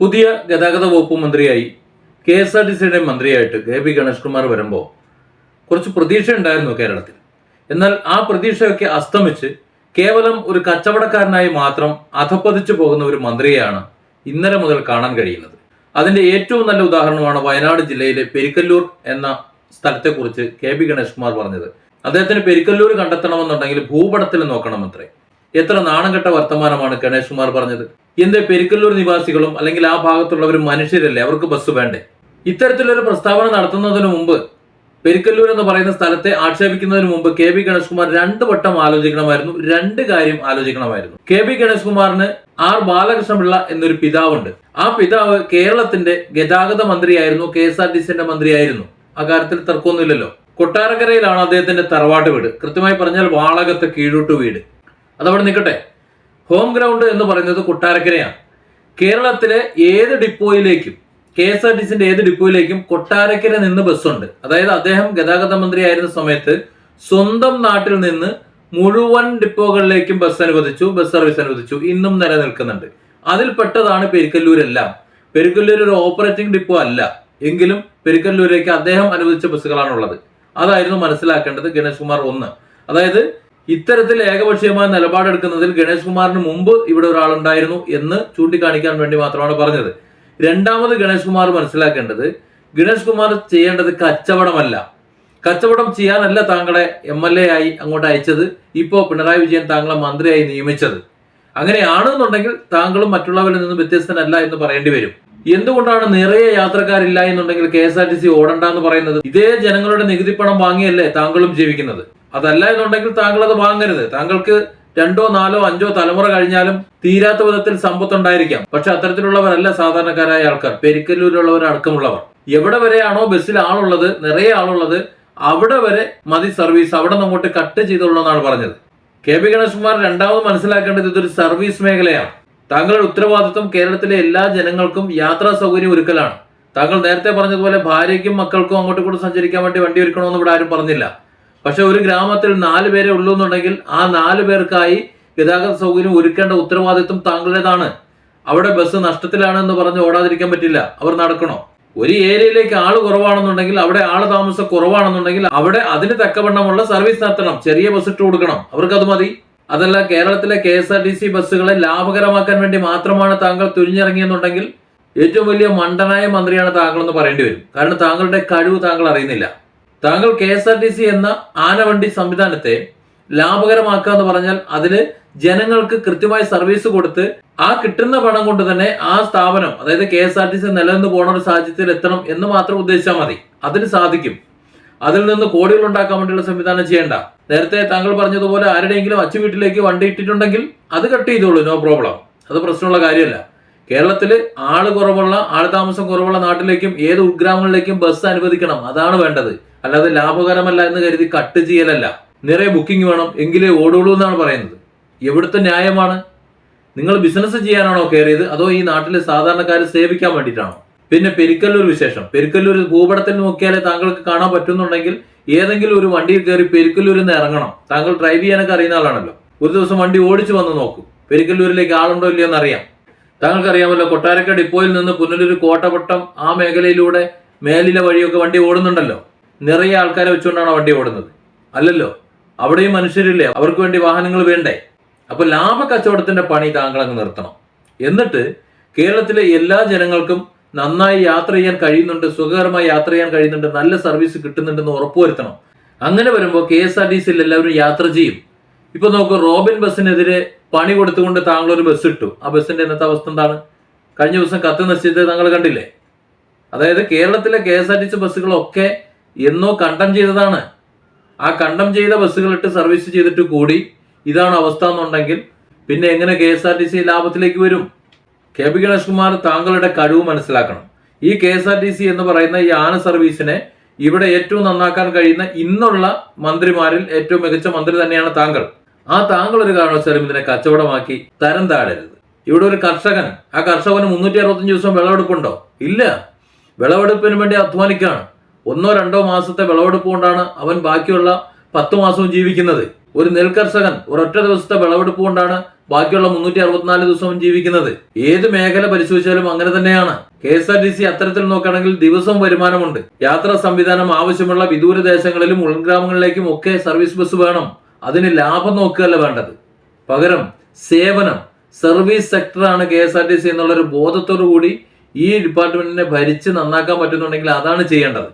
പുതിയ ഗതാഗത വകുപ്പ് മന്ത്രിയായി കെ എസ് ആർ ടി സിയുടെ മന്ത്രിയായിട്ട് കെ പി ഗണേഷ് കുമാർ വരുമ്പോൾ കുറച്ച് പ്രതീക്ഷ ഉണ്ടായിരുന്നു കേരളത്തിൽ. എന്നാൽ ആ പ്രതീക്ഷയൊക്കെ അസ്തമിച്ച് കേവലം ഒരു കച്ചവടക്കാരനായി മാത്രം അധപ്പതിച്ചു പോകുന്ന ഒരു മന്ത്രിയെയാണ് ഇന്നലെ മുതൽ കാണാൻ കഴിയുന്നത്. അതിന്റെ ഏറ്റവും നല്ല ഉദാഹരണമാണ് വയനാട് ജില്ലയിലെ പെരിക്കല്ലൂർ എന്ന സ്ഥലത്തെക്കുറിച്ച് കെ പി ഗണേഷ് കുമാർ പറഞ്ഞത്. അദ്ദേഹത്തിന് പെരിക്കല്ലൂർ കണ്ടെത്തണമെന്നുണ്ടെങ്കിൽ ഭൂപടത്തിൽ നോക്കണമത്രേ. എത്ര നാണം കെട്ട വർത്തമാനമാണ് ഗണേഷ് കുമാർ പറഞ്ഞത്. എന്തേ പെരിക്കല്ലൂർ നിവാസികളും അല്ലെങ്കിൽ ആ ഭാഗത്തുള്ളവരും മനുഷ്യരല്ലേ? അവർക്ക് ബസ് വേണ്ടേ? ഇത്തരത്തിലൊരു പ്രസ്താവന നടത്തുന്നതിന് മുമ്പ് പെരിക്കല്ലൂർ എന്ന് പറയുന്ന സ്ഥലത്തെ ആക്ഷേപിക്കുന്നതിന് മുമ്പ് കെ ബി ഗണേഷ് കുമാർ രണ്ട് വട്ടം ആലോചിക്കണമായിരുന്നു. രണ്ട് കാര്യം ആലോചിക്കണമായിരുന്നു. കെ ബി ഗണേഷ് കുമാറിന് ആർ ബാലകൃഷ്ണപിള്ള എന്നൊരു പിതാവുണ്ട്. ആ പിതാവ് കേരളത്തിന്റെ ഗതാഗത മന്ത്രിയായിരുന്നു കെ എസ് ആർ ടി സിന്റെ മന്ത്രിയായിരുന്നു. അക്കാര്യത്തിൽ തർക്കമൊന്നുമില്ലല്ലോ. കൊട്ടാരക്കരയിലാണ് അദ്ദേഹത്തിന്റെ തറവാട്ട് വീട്. കൃത്യമായി പറഞ്ഞാൽ വാളകത്തെ കീഴോട്ട് വീട്. അതവിടെ നിൽക്കട്ടെ. ഹോം ഗ്രൗണ്ട് എന്ന് പറയുന്നത് കൊട്ടാരക്കരയാണ്. കേരളത്തിലെ ഏത് ഡിപ്പോയിലേക്കും കെ എസ് ആർ ടി സിന്റെ ഏത് ഡിപ്പോയിലേക്കും കൊട്ടാരക്കര നിന്ന് ബസ്സുണ്ട്. അതായത് അദ്ദേഹം ഗതാഗത മന്ത്രി ആയിരുന്ന സമയത്ത് സ്വന്തം നാട്ടിൽ നിന്ന് മുഴുവൻ ഡിപ്പോകളിലേക്കും ബസ് അനുവദിച്ചു ബസ് സർവീസ് അനുവദിച്ചു ഇന്നും നിലനിൽക്കുന്നുണ്ട്. അതിൽ പെട്ടതാണ് പെരിക്കല്ലൂരെല്ലാം. പെരിക്കല്ലൂർ ഒരു ഓപ്പറേറ്റിംഗ് ഡിപ്പോ അല്ല. എങ്കിലും പെരിക്കല്ലൂരിലേക്ക് അദ്ദേഹം അനുവദിച്ച ബസ്സുകളാണുള്ളത്. അതായിരുന്നു മനസ്സിലാക്കേണ്ടത് ഗണേഷ് കുമാർ ഒന്ന്. അതായത് ഇത്തരത്തിൽ ഏകപക്ഷീയമായ നിലപാടെടുക്കുന്നതിൽ ഗണേഷ് കുമാറിന് മുമ്പ് ഇവിടെ ഒരാളുണ്ടായിരുന്നു എന്ന് ചൂണ്ടിക്കാണിക്കാൻ വേണ്ടി മാത്രമാണ് പറഞ്ഞത്. രണ്ടാമത് ഗണേഷ് കുമാർ മനസ്സിലാക്കേണ്ടത് ഗണേഷ് കുമാർ ചെയ്യേണ്ടത് കച്ചവടമല്ല. കച്ചവടം ചെയ്യാനല്ല താങ്കളെ എം എൽ എ ആയി അങ്ങോട്ട് അയച്ചത്. ഇപ്പോൾ പിണറായി വിജയൻ താങ്കളെ മന്ത്രിയായി നിയമിച്ചത്. അങ്ങനെയാണെന്നുണ്ടെങ്കിൽ താങ്കളും മറ്റുള്ളവരിൽ നിന്നും വ്യത്യസ്തനല്ല എന്ന് പറയേണ്ടി വരും. എന്തുകൊണ്ടാണ് നിറയെ യാത്രക്കാരില്ല എന്നുണ്ടെങ്കിൽ K S R T C ഓടണ്ട എന്ന് പറയുന്നത്? ഇതേ ജനങ്ങളുടെ നികുതി പണം വാങ്ങിയല്ലേ താങ്കളും ജീവിക്കുന്നത്? അതല്ല എന്നുണ്ടെങ്കിൽ താങ്കൾ അത് വാങ്ങരുത്. താങ്കൾക്ക് രണ്ടോ നാലോ അഞ്ചോ തലമുറ കഴിഞ്ഞാലും തീരാത്ത വിധത്തിൽ സമ്പത്ത് ഉണ്ടായിരിക്കാം പക്ഷെ അത്തരത്തിലുള്ളവരല്ല സാധാരണക്കാരായ ആൾക്കാർ. പെരിക്കല്ലൂരിലുള്ളവർ അടക്കമുള്ളവർ. എവിടെ വരെയാണോ ബസ്സിൽ ആളുള്ളത് നിറയെ ആളുള്ളത് അവിടെ വരെ മതി സർവീസ് അവിടെ നിന്ന് അങ്ങോട്ട് കട്ട് ചെയ്തുള്ളതാണ് പറഞ്ഞത്. കെ പി ഗണേഷ് കുമാർ രണ്ടാമത് മനസ്സിലാക്കേണ്ടത് ഇതൊരു സർവീസ് മേഖലയാണ്. താങ്കളുടെ ഉത്തരവാദിത്വം കേരളത്തിലെ എല്ലാ ജനങ്ങൾക്കും യാത്രാ സൗകര്യം ഒരുക്കലാണ്. താങ്കൾ നേരത്തെ പറഞ്ഞതുപോലെ ഭാര്യയ്ക്കും മക്കൾക്കും അങ്ങോട്ടും ഇങ്ങോട്ടും സഞ്ചരിക്കാൻ വേണ്ടി വണ്ടി ഒരുക്കണമെന്ന് ഇവിടെ ആരും പറഞ്ഞില്ല. പക്ഷെ ഒരു ഗ്രാമത്തിൽ നാല് പേരെ ഉള്ളൂ എന്നുണ്ടെങ്കിൽ ആ നാല് പേർക്കായി ഗതാഗത സൗകര്യം ഒരുക്കേണ്ട ഉത്തരവാദിത്വം താങ്കളുടേതാണ്. അവിടെ ബസ് നഷ്ടത്തിലാണ് എന്ന് പറഞ്ഞ് ഓടാതിരിക്കാൻ പറ്റില്ല. അവർ നടക്കണോ? ഒരു ഏരിയയിലേക്ക് ആൾ കുറവാണെന്നുണ്ടെങ്കിൽ അവിടെ ആൾ താമസം കുറവാണെന്നുണ്ടെങ്കിൽ അവിടെ അതിന് തക്കവണ്ണമുള്ള സർവീസ് നടത്തണം. ചെറിയ ബസ് ഇട്ട് കൊടുക്കണം. അവർക്ക് അത് മതി. അതല്ല കേരളത്തിലെ K S R T C ബസ്സുകളെ ലാഭകരമാക്കാൻ വേണ്ടി മാത്രമാണ് താങ്കൾ തുരിഞ്ഞിറങ്ങിയെന്നുണ്ടെങ്കിൽ ഏറ്റവും വലിയ മണ്ടനായ മന്ത്രിയാണ് താങ്കൾ എന്ന് പറയേണ്ടി വരും. കാരണം താങ്കളുടെ കഴിവ് താങ്കൾ അറിയുന്നില്ല. താങ്കൾ K S R T C എന്ന ആനവണ്ടി സംവിധാനത്തെ ലാഭകരമാക്കുക എന്ന് പറഞ്ഞാൽ അതിൽ ജനങ്ങൾക്ക് കൃത്യമായി സർവീസ് കൊടുത്ത് ആ കിട്ടുന്ന പണം കൊണ്ട് തന്നെ ആ സ്ഥാപനം അതായത് K S R T C നിലനിന്ന് പോണ ഒരു സാഹചര്യത്തിൽ എത്തണം എന്ന് മാത്രം ഉദ്ദേശിച്ചാൽ മതി. അതിന് സാധിക്കും. അതിൽ നിന്ന് കോടികൾ ഉണ്ടാക്കാൻ വേണ്ടിയുള്ള സംവിധാനം ചെയ്യേണ്ട. നേരത്തെ താങ്കൾ പറഞ്ഞതുപോലെ ആരുടെയെങ്കിലും അച്ചു വീട്ടിലേക്ക് വണ്ടി ഇട്ടിട്ടുണ്ടെങ്കിൽ അത് കട്ട് ചെയ്തോളൂ നോ പ്രോബ്ലം. അത് പ്രശ്നമുള്ള കാര്യമല്ല. കേരളത്തിൽ ആൾ കുറവുള്ള ആൾ താമസം കുറവുള്ള നാട്ടിലേക്കും ഏത് ഉൾഗ്രാമങ്ങളിലേക്കും ബസ് അനുവദിക്കണം. അതാണ് വേണ്ടത്. അല്ലാതെ ലാഭകരമല്ല എന്ന് കരുതി കട്ട് ചെയ്യലല്ല. നിറയെ ബുക്കിംഗ് വേണം എങ്കിലേ ഓടുള്ളൂ എന്നാണ് പറയുന്നത്. എവിടുത്തെ ന്യായമാണ്? നിങ്ങൾ ബിസിനസ് ചെയ്യാനാണോ കയറിയത്? അതോ ഈ നാട്ടിലെ സാധാരണക്കാരെ സേവിക്കാൻ വേണ്ടിയിട്ടാണോ? പിന്നെ പെരിക്കല്ലൂർ വിശേഷം. പെരിക്കല്ലൂർ ഭൂപടത്തിൽ നോക്കിയാലേ താങ്കൾക്ക് കാണാൻ പറ്റുന്നുണ്ടെങ്കിൽ ഏതെങ്കിലും ഒരു വണ്ടിയിൽ കയറി പെരിക്കല്ലൂരിൽ നിന്ന് ഇറങ്ങണം. താങ്കൾ ഡ്രൈവ് ചെയ്യാനൊക്കെ അറിയുന്ന ആളാണല്ലോ. ഒരു ദിവസം വണ്ടി ഓടിച്ചു വന്ന് നോക്കൂ. പെരിക്കല്ലൂരിലേക്ക് ആളുണ്ടോ ഇല്ലയോ എന്നറിയാം. താങ്കൾക്കറിയാമല്ലോ കൊട്ടാരക്ക ഡിപ്പോയിൽ നിന്ന് പുനലൂർ കോട്ടപട്ടം ആ മേഖലയിലൂടെ മേലിലെ വഴിയൊക്കെ വണ്ടി ഓടുന്നുണ്ടല്ലോ. നിറയെ ആൾക്കാരെ വെച്ചുകൊണ്ടാണ് വണ്ടി ഓടുന്നത്. അല്ലല്ലോ അവിടെയും മനുഷ്യരില്ലേ? അവർക്ക് വേണ്ടി വാഹനങ്ങൾ വേണ്ടേ? അപ്പൊ ലാഭ കച്ചവടത്തിന്റെ പണി താങ്കൾ അങ്ങ് നിർത്തണം. എന്നിട്ട് കേരളത്തിലെ എല്ലാ ജനങ്ങൾക്കും നന്നായി യാത്ര ചെയ്യാൻ കഴിയുന്നുണ്ട് സുഖകരമായി യാത്ര ചെയ്യാൻ കഴിയുന്നുണ്ട് നല്ല സർവീസ് കിട്ടുന്നുണ്ടെന്ന് ഉറപ്പുവരുത്തണം അങ്ങനെ വരുമ്പോൾ കെ എസ് ആർ ടി സിയിൽ എല്ലാവരും യാത്ര ചെയ്യും. ഇപ്പൊ നോക്കൂ റോബിൻ ബസ്സിനെതിരെ പണി കൊടുത്തുകൊണ്ട് താങ്കൾ ഒരു ബസ് ഇട്ടു. ആ ബസ്സിന്റെ ഇന്നത്തെ അവസ്ഥ എന്താണ്? കഴിഞ്ഞ ദിവസം കത്ത് നശിച്ചത് താങ്കൾ കണ്ടില്ലേ? അതായത് കേരളത്തിലെ K S R T C ബസ്സുകളൊക്കെ എന്നോ കണ്ടം ചെയ്തതാണ്. ആ കണ്ടം ചെയ്ത ബസ്സുകളിട്ട് സർവീസ് ചെയ്തിട്ട് കൂടി ഇതാണ് അവസ്ഥ എന്നുണ്ടെങ്കിൽ പിന്നെ എങ്ങനെ K S R T C ലാഭത്തിലേക്ക് വരും? കെ പി ഗണേഷ് കുമാർ താങ്കളുടെ കഴിവ് മനസ്സിലാക്കണം. ഈ K S R T C എന്ന് പറയുന്ന ഈ ആന സർവീസിനെ ഇവിടെ ഏറ്റവും നന്നാക്കാൻ കഴിയുന്ന ഇന്നുള്ള മന്ത്രിമാരിൽ ഏറ്റവും മികച്ച മന്ത്രി തന്നെയാണ് താങ്കൾ. ആ താങ്കൾ ഒരു കാരണവശാലും ഇതിനെ കച്ചവടമാക്കി തരം താഴരുത്. ഇവിടെ ഒരു കർഷകൻ ആ കർഷകന് മുന്നൂറ്റി അറുപത്തഞ്ച് ദിവസം വിളവെടുപ്പുണ്ടോ? ഇല്ല. വിളവെടുപ്പിന് വേണ്ടി അധ്വാനിക്കാണ് ഒന്നോ രണ്ടോ മാസത്തെ വിളവെടുപ്പ് കൊണ്ടാണ് അവൻ ബാക്കിയുള്ള പത്ത് മാസവും ജീവിക്കുന്നത്. ഒരു നെൽകർഷകൻ ഒരൊറ്റ ദിവസത്തെ വിളവെടുപ്പ് കൊണ്ടാണ് ബാക്കിയുള്ള മുന്നൂറ്റി അറുപത്തിനാല് ദിവസവും ജീവിക്കുന്നത്. ഏത് മേഖല പരിശോധിച്ചാലും അങ്ങനെ തന്നെയാണ്. K S R T C അത്തരത്തിൽ നോക്കുകയാണെങ്കിൽ ദിവസവും വരുമാനമുണ്ട്. യാത്രാ സംവിധാനം ആവശ്യമുള്ള വിദൂരദേശങ്ങളിലും ഉൾഗ്രാമങ്ങളിലേക്കും ഒക്കെ സർവീസ് ബസ് വേണം. അതിന് ലാഭം നോക്കുകയല്ല വേണ്ടത്. പകരം സേവനം service സെക്ടറാണ് K S R T C എന്നുള്ളൊരു ബോധത്തോടു കൂടി ഈ ഡിപ്പാർട്ട്മെന്റിനെ ഭരിച്ച് നന്നാക്കാൻ പറ്റുന്നുണ്ടെങ്കിൽ അതാണ് ചെയ്യേണ്ടത്.